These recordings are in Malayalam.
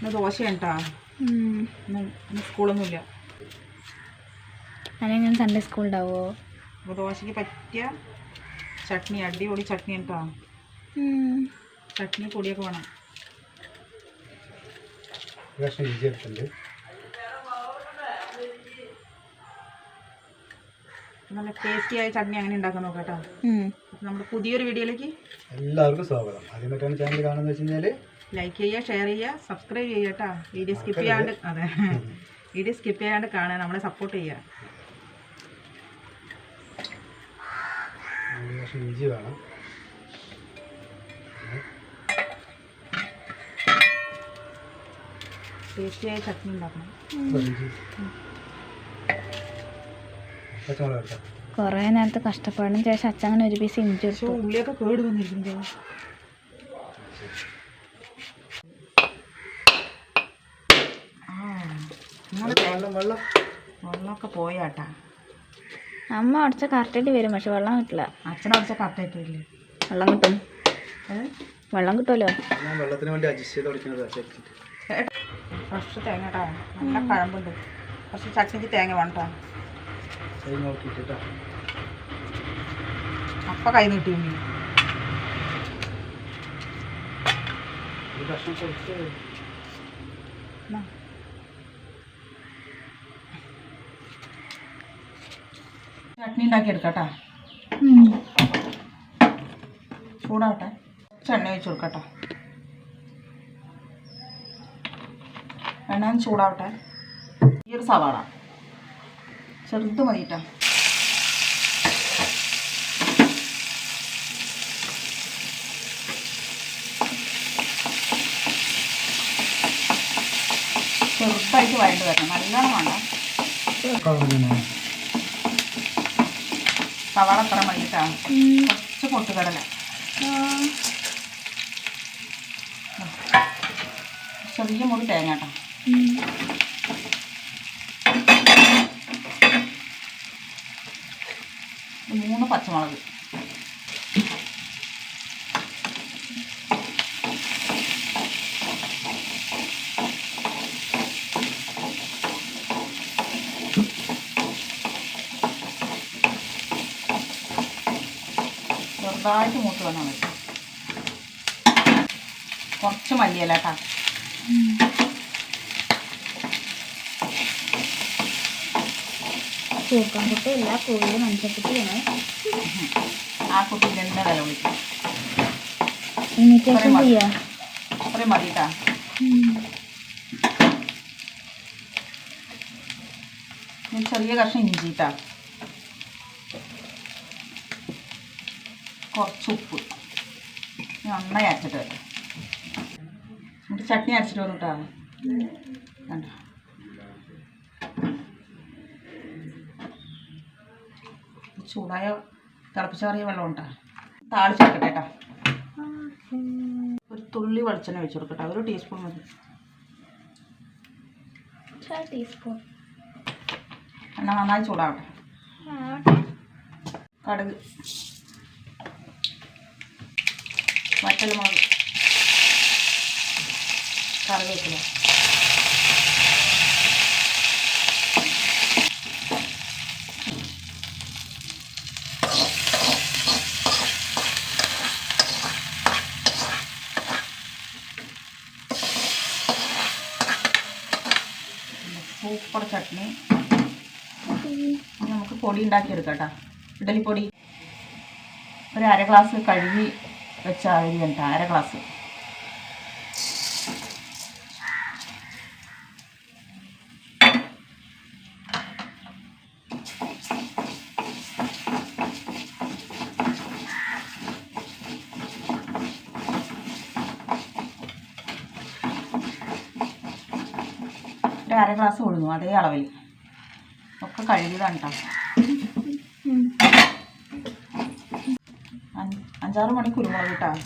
ഇന്ന് ദോശയാണ് കേട്ടോ. ഇന്ന് സ്കൂളൊന്നുമില്ല. അതെങ്ങനെ സൺഡേ സ്കൂൾ ഉണ്ടാവുമോ അപ്പോൾ ദോശയ്ക്ക് പറ്റിയ ചട്നി അടിപൊളി ചട്നി കേട്ടോ. ചട്നി പൊടിയൊക്കെ വേണം. നല്ല ടേസ്റ്റി ആയ ചട്നി അങ്ങനെ ഉണ്ടാക്കാൻ നോക്കാം കേട്ടോ. അപ്പോൾ നമ്മുടെ പുതിയൊരു വീഡിയോയിലേക്ക് എല്ലാവർക്കും സ്വാഗതം. ആദ്യം ആദ്യമായിട്ടാണ് ചാനൽ കാണുന്നത് വെച്ച് കഴിഞ്ഞാൽ ലൈക്ക് ചെയ്യുക ഷെയർ ചെയ്യുക സബ്സ്ക്രൈബ് ചെയ്യുക കേട്ടോ. വീഡിയോ സ്കിപ്പ് ചെയ്യാണ്ട് അതെ. വീഡിയോ സ്കിപ്പ് ചെയ്യാണ്ട് കാണുക നമ്മളെ സപ്പോർട്ട് ചെയ്യുക. ഇഞ്ചി വേണം. ടേസ്റ്റിയായ ചട്നി ഉണ്ടാക്കണം. കുറേ നേരത്തെ കഷ്ടപ്പാടിന് ശേഷം അച്ഛങ്ങനെ ഒരു പീസ് ഇഞ്ചി ഉള്ളിയൊക്കെ കേട് വന്നിരിക്കുന്നത് ആ നിങ്ങൾ വെള്ളം വെള്ളം. വെള്ളമൊക്കെ പോയാട്ടാ. അമ്മ അടച്ച കറക്റ്റായിട്ട് വരും പക്ഷെ വെള്ളം കിട്ടില്ല. അച്ഛനുടച്ച കറക്റ്റായിട്ട് വരില്ലേ? വെള്ളം കിട്ടും. വെള്ളം കിട്ടുമല്ലോ. ഞാൻ വെള്ളത്തിന് വേണ്ടി അഡ്ജസ്റ്റ് ചെയ്ത് കൊടുക്കുന്നത് ഫ്രഷ് തേങ്ങ കേട്ടോ നല്ല പഴമ്പുണ്ട്. കുറച്ച് ചട്ടിക്ക് തേങ്ങ വേണ്ട ട്ടോ. കൈ നീട്ടി ഭക്ഷണം കൈ നീട്ടിയുണ്ട് ഒരു കഷ്ണം ചട്നി ഉണ്ടാക്കി എടുക്കട്ടോ ചൂടാവട്ടെ. കുറച്ച് എണ്ണ ഒഴിച്ച് കൊടുക്കട്ടോ. എണ്ണ ചൂടാവട്ടെ. ഈ ഒരു സവാള. ചെറുത് മതിട്ടാ. കേട്ടോ ചെറുതായിട്ട് വഴണ്ട് വരണം നല്ലോണം വേണ്ട. സവാള അത്ര മതി കുറച്ച് പൊട്ടുകടല. ചെറിയ മുറി തേങ്ങ കേട്ടോ മൂന്ന് പച്ചമുളക്. ചെറുതായിട്ട് മൂത്ത് വന്നാൽ മതി. കുറച്ച് മല്ലിയല്ല കേട്ടോ. കൂർക്കം കുട്ടിയില്ല കോഴിയിൽ മനുഷ്യക്കുട്ടിയാണ് ആ കുട്ടീന്റെ എന്താ വില വിളിക്കും ഇമിറ്റേഷൻ. ചെയ്യാ അത്രയും മതി കേട്ടോ. ചെറിയ കഷ്ണം ഇഞ്ചി കേട്ടോ കുറച്ച് ഉപ്പ് നന്നായി അരച്ചിട്ട് വരാം. എന്നിട്ട് ചട്നി അരച്ചിട്ട് വന്നു കേട്ടോ കണ്ടോ? ചൂടായ തിളപ്പിച്ചാറിയ വെള്ളം ഉണ്ടാ? താളിച്ച് വെക്കട്ടെ കേട്ടോ ഒരു തുള്ളി വെളിച്ചെണ്ണ ഒഴിച്ച് കൊടുക്കട്ടെ. ഒരു ടീസ്പൂൺ മതി. ടീസ്പൂൺ എണ്ണ നന്നായി ചൂടാവട്ടെ. കടുക്. വറ്റൽ മുളക് കറിവേപ്പില. സൂപ്പർ ചട്നി. നമുക്ക് പൊടി ഉണ്ടാക്കിയെടുക്കാം കേട്ടോ. ഇഡലിപ്പൊടി ഒരു അര ഗ്ലാസ് കഴുകി വെച്ച അരി കേട്ടോ അര ഗ്ലാസ്. അര ഗ്ലാസ് ഉഴുന്നു അതേ അളവിൽ. ഒക്കെ കഴുകിയതാണ് കേട്ടോ അഞ്ചാറ് മണി കുരുമുളക് ഇട്ടാൽ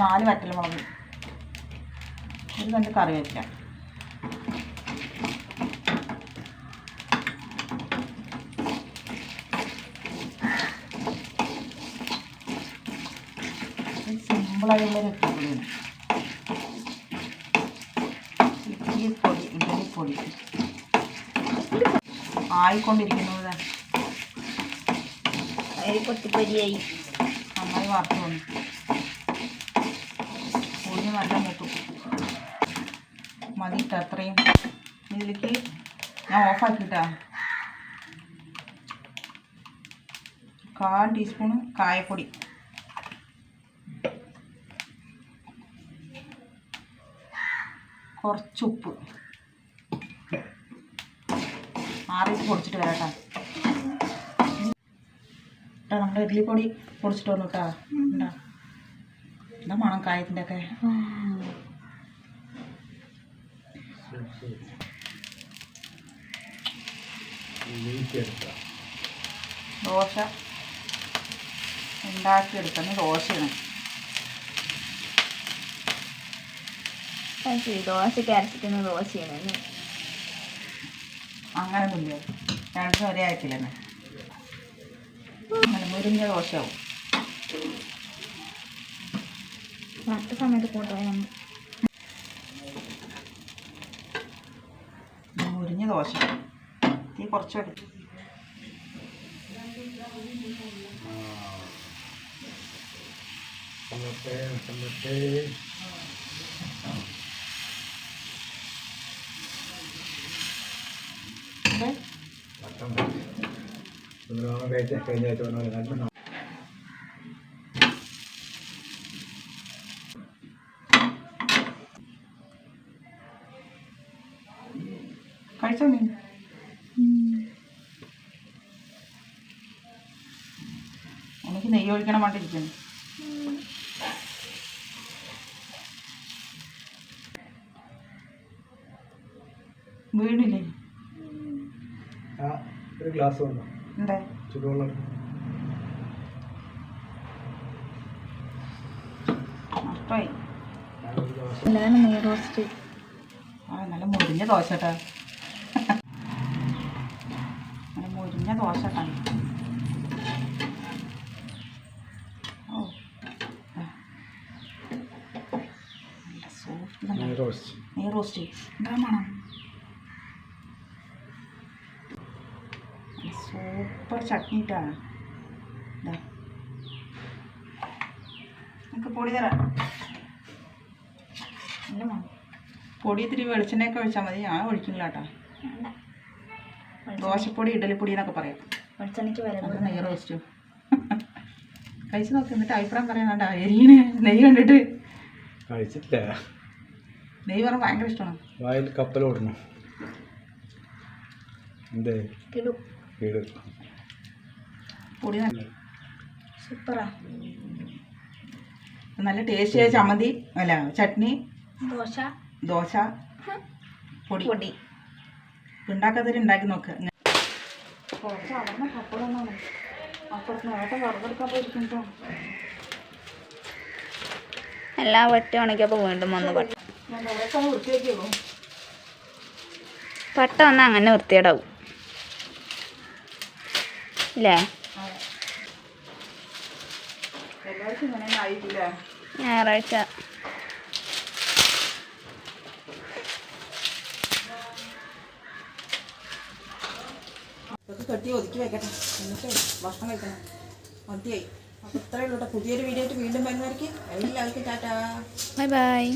നാല് വറ്റൽമുളക് ഒരു രണ്ട് കറിവേപ്പില സിമ്പിളായുള്ള രസപ്പൊടിയാണ് ഇഡ്ഡലി പൊടി ഇഡ്ഡലി ആയിക്കൊണ്ടിരിക്കുന്നത്. അരി പൊട്ടിപ്പൊരിയായി. നന്നായി വറുത്ത് വന്നു. ഉള്ളിൽ നല്ല മൂത്തു മതി അത്രയും. ഇതിലേക്ക് ഞാൻ ഓഫാക്കിട്ടാ കാൽ ടീസ്പൂണ് കായപ്പൊടി. കുറച്ച് ഉപ്പ്. ആറിയിട്ട് പൊടിച്ചിട്ട് വരാം കേട്ടോ നമ്മുടെ ഇഡ്ലിപ്പൊടി പൊടിച്ചിട്ട് വന്നു കേട്ടോ എന്താ മണം കായത്തിന്റെ ഒക്കെ ദോശ ഉണ്ടാക്കിയെടുക്കുന്ന ദോശയാണ്. അത് ശരി. ദോശ അരച്ചിട്ട് ദോശയാണ് അങ്ങനൊന്നുമില്ല രണ്ടും ഒരേ ആയിട്ടില്ല? തന്നെ അങ്ങനെ മുരിഞ്ഞ ദോശയാവും. വറുത്ത സമയത്ത് കൂട്ടുക ഇത് മുരിഞ്ഞ ദോശ. തീ കുറച്ച് എടുത്തു എന്നിട്ട് എന്നിട്ട് ഇത് വട്ടം എനിക്ക് നെയ്യ് ഒഴിക്കണം വേണ്ടിയിരിക്കുന്നു വീണില്ലേ ഒരു ഗ്ലാസ് വന്നു ചുടുവെള്ളം. എന്താണ് നെയ് റോസ്റ്റ് ആ നല്ല മുരിഞ്ഞ ദോശ കേട്ടോ. നല്ല മുരിഞ്ഞ ദോശ കേട്ടോ. ഓ. നല്ല സോഫ്റ്റ് നെയ് റോസ്റ്റ് നെയ് റോസ്റ്റ് എന്താ മണം? സൂപ്പർ ചട്നിട്ടാണ്. ഇതാ നമുക്ക് പൊടി തരാം. പൊടി ഇത്തിരി വെളിച്ചെണ്ണയൊക്കെ ഒഴിച്ചാൽ മതി. ഞാൻ ഒഴിക്കുന്നില്ല കേട്ടോ. ദോശപ്പൊടി ഇഡലിപ്പൊടി എന്നൊക്കെ പറയാം. വെളിച്ചെണ്ണയ്ക്ക് നെയ്യ് റോസ്റ്റു കഴിച്ച് നോക്കി. എന്നിട്ട് അഭിപ്രായം പറയാനാണ്ടാ എരിയണ് നെയ്യ് കണ്ടിട്ട്. കഴിച്ചിട്ടില്ല. നെയ്യ് പറഞ്ഞാൽ ഭയങ്കര ഇഷ്ടമാണ്. വായിൽ കപ്പൽ ഓടണം. എന്തേ? വീട് പൊടി നല്ല സൂപ്പറാ. നല്ല ടേസ്റ്റിയായ ചമ്മന്തി അല്ല ചട്നി ദോശ. ദോശ പൊടി. പൊടി. ഉണ്ടാക്കാത്തവർ ഉണ്ടാക്കി നോക്ക്. കുറച്ച് അവിടുന്ന് പപ്പടമാണ് അപ്പുറത്ത് നേരത്തെ വറുതെടുക്കാൻ പോയിരിക്കും എല്ലാം വെട്ടി ഉണക്കിയപ്പോൾ വീണ്ടും വന്നു പട്ട വൃത്തിയാക്കിയോ പട്ട വന്നാൽ അങ്ങനെ വൃത്തിയേടാവും ആയിട്ടില്ല ഞായറാഴ്ച. കെട്ടി ഒതുക്കി വെക്കട്ടെ. എന്നിട്ട് ഭക്ഷണം കഴിക്കണം. മതിയായി. അപ്പോൾ ഇത്രയുള്ള പുതിയൊരു വീഡിയോ ആയിട്ട് വീണ്ടും വരുന്നവർക്ക് എല്ലാവർക്കും ടാറ്റാ. Bye bye.